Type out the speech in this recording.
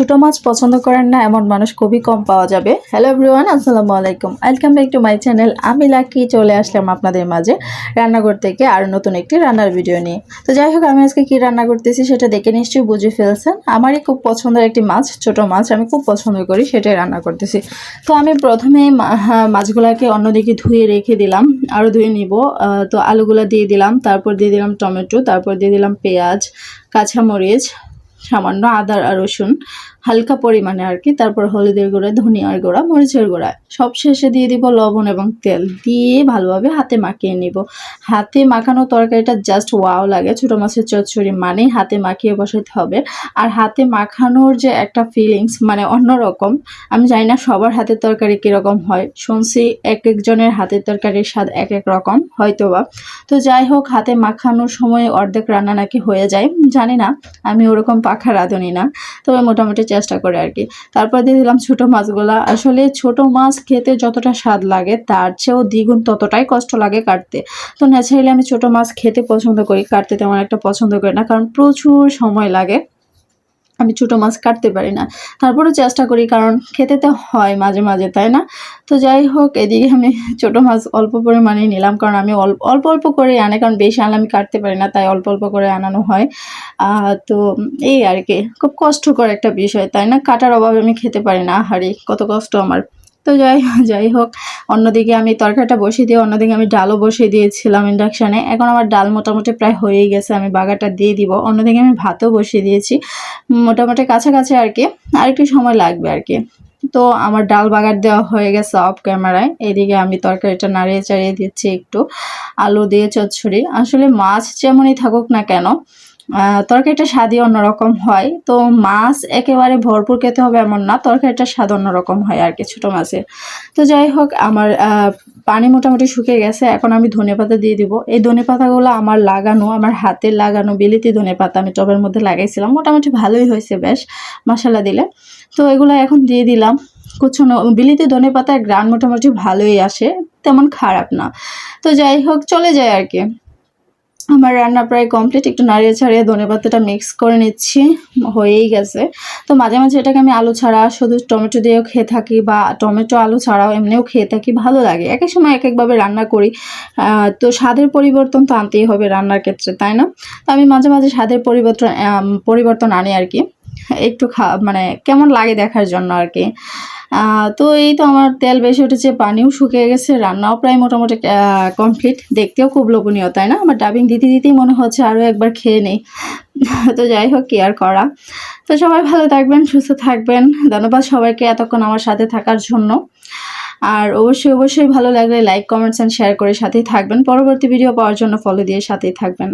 ছোট মাছ পছন্দ করেন না এমন মানুষ খুবই কম পাওয়া যাবে। হ্যালো এভরিওয়ান আসসালামু আলাইকুম। Welcome back to my channel আমি লাকি চলে আসলাম আপনাদের মাঝে রান্নাঘর থেকে আরও নতুন একটি রান্নার ভিডিও নিয়ে। তো যাই হোক আমি আজকে কী রান্না করতেছি সেটা দেখে নিশ্চয়ই বুঝে ফেলছেন। আমারই খুব পছন্দের একটি মাছ ছোট মাছ আমি খুব পছন্দ করি সেটাই রান্না করতেছি। তো আমি প্রথমে হ্যাঁ, মাছগুলোকে অন্যদিকে ধুয়ে রেখে দিলাম আরও ধুয়ে নিব। তো আলুগুলো দিয়ে দিলাম তারপর দিয়ে দিলাম টমেটো তারপর দিয়ে দিলাম পেঁয়াজ কাঁচামরিচ সামান্য আদা আর রসুন, হালকা পরিমাণে আর কি। তারপর হলুদের গুঁড়া, ধনিয়ার গুঁড়া, মরিচের গুঁড়া। সব শেষে দিয়ে দিব লবণ এবং তেল। দিয়ে ভালোভাবে হাতে মাখিয়ে নিব। হাতে মাখানো তরকারিটা জাস্ট ওয়াও লাগে। ছোটো মাছের চচ্চড়ি মানেই হাতে মাখিয়ে বসাতে হবে। আর হাতে মাখানোর যে একটা ফিলিংস মানে অন্যরকম, আমি জানি না সবার হাতের তরকারি কীরকম হয়। শুনছি এক একজনের হাতের তরকারির স্বাদ এক এক রকম হয়তো বা তো যাই হোক, হাতে মাখানোর সময় অর্ধেক রান্না নাকি হয়ে যায়। জানি না, আমি ওরকম পাখা রাঁধুনি না, তবে মোটামুটি চেষ্টা করে আর কি। তারপর দিয়ে দিলাম ছোটো মাছগুলো। আসলে ছোট মাছ খেতে যতটা স্বাদ লাগে, তার চেয়েও দ্বিগুণ ততটাই কষ্ট লাগে কাটতে। তো ন্যাচারালি আমি ছোটো মাছ খেতে পছন্দ করি, কাটতে তেমন একটা পছন্দ করি না, কারণ প্রচুর সময় লাগে। আমি ছোটো মাছ কাটতে পারি না। তারপরেও চেষ্টা করি, কারণ খেতে তো হয় মাঝে মাঝে, তাই না? তো যাই হোক, এদিকে আমি ছোটো মাছ অল্প পরিমাণে নিলাম, কারণ আমি অল্প অল্প করে আনে, কারণ বেশি আনলে আমি কাটতে পারি না, তাই অল্প অল্প করে আনানো হয়। তো এই আর কি, খুব কষ্টকর একটা বিষয়, তাই না? কাটার অভাবে আমি খেতে পারি না হারি কত কষ্ট আমার। তো যাই যাই হোক, অন্যদিকে আমি তরকারিটা বসিয়ে দিয়ে, অন্যদিকে আমি ডালও বসিয়ে দিয়েছিলাম ইন্ডাকশানে এখন আমার ডাল মোটামুটি প্রায় হয়েই গেছে, আমি বাগাটা দিয়ে দিব। অন্যদিকে আমি ভাতও বসিয়ে দিয়েছি, মোটামুটি কাছাকাছি আর কি, আর একটু সময় লাগবে আর কি। তো আমার ডাল বাগার দেওয়া হয়ে গেছে অফ ক্যামেরায় এদিকে আমি তরকারিটা নাড়িয়ে চাড়িয়ে দিচ্ছি একটু। আলু দিয়ে চচ্চড়ি। আসলে মাছ যেমনই থাকুক না কেন তরকারিটা স্বাদই অন্যরকম হয়। তো মাছ একেবারে ভরপুর খেতে হবে এমন না তরকারিটা স্বাদ অন্যরকম হয় আর কি ছোটো মাছের। তো যাই হোক, আমার পানি মোটামুটি শুকিয়ে গেছে, এখন আমি ধনে পাতা দিয়ে দিব। এই ধনে পাতাগুলো আমার লাগানো, আমার হাতে লাগানো বিলিতি ধনে পাতা আমি টবের মধ্যে লাগাইছিলাম, মোটামুটি ভালোই হয়েছে বেশ মশলা দিলে। তো এগুলো এখন দিয়ে দিলাম। কুচনো, বিলিতি ধনে পাতার গ্রান মোটামুটি ভালোই আসে, তেমন খারাপ না। তো যাই হোক, চলে যায় আর কি। আমার রান্না প্রায় কমপ্লিট একটু নাড়িয়ে ছাড়িয়ে ধনে পাতাটা মিক্স করে নিচ্ছি। হয়েই গেছে। তো মাঝে মাঝে এটাকে আমি আলু ছাড়া শুধু টমেটো দিয়েও খেয়ে থাকি বা টমেটো আলু ছাড়াও এমনিও খেয়ে থাকি, ভালো লাগে। এক এক সময় এক একভাবে রান্না করি। তো স্বাদের পরিবর্তন তো আনতেই হবে রান্নার ক্ষেত্রে, তাই না? তো আমি মাঝে মাঝে স্বাদের পরিবর্তন পরিবর্তন আনি আর কি। একটু খা মানে কেমন লাগে দেখার জন্য আর কি। তো এই তো আমার তেল বেশি উঠেছে, পানিও শুকিয়ে গেছে, রান্নাও প্রায় মোটামুটি কমপ্লিট দেখতেও খুব লোভনীয়, তাই না? আমার ডাবিং দিতে দিতেই মনে হচ্ছে আরও একবার খেয়ে নেই। তো যাই হোক, কি আর করা। তো সবাই ভালো থাকবেন, সুস্থ থাকবেন। ধন্যবাদ সবাইকে এতক্ষণ আমার সাথে থাকার জন্য। আর অবশ্যই অবশ্যই ভালো লাগলে লাইক কমেন্টস অ্যান্ড শেয়ার করে সাথেই থাকবেন। পরবর্তী ভিডিও পাওয়ার জন্য ফলো দিয়ে সাথেই থাকবেন।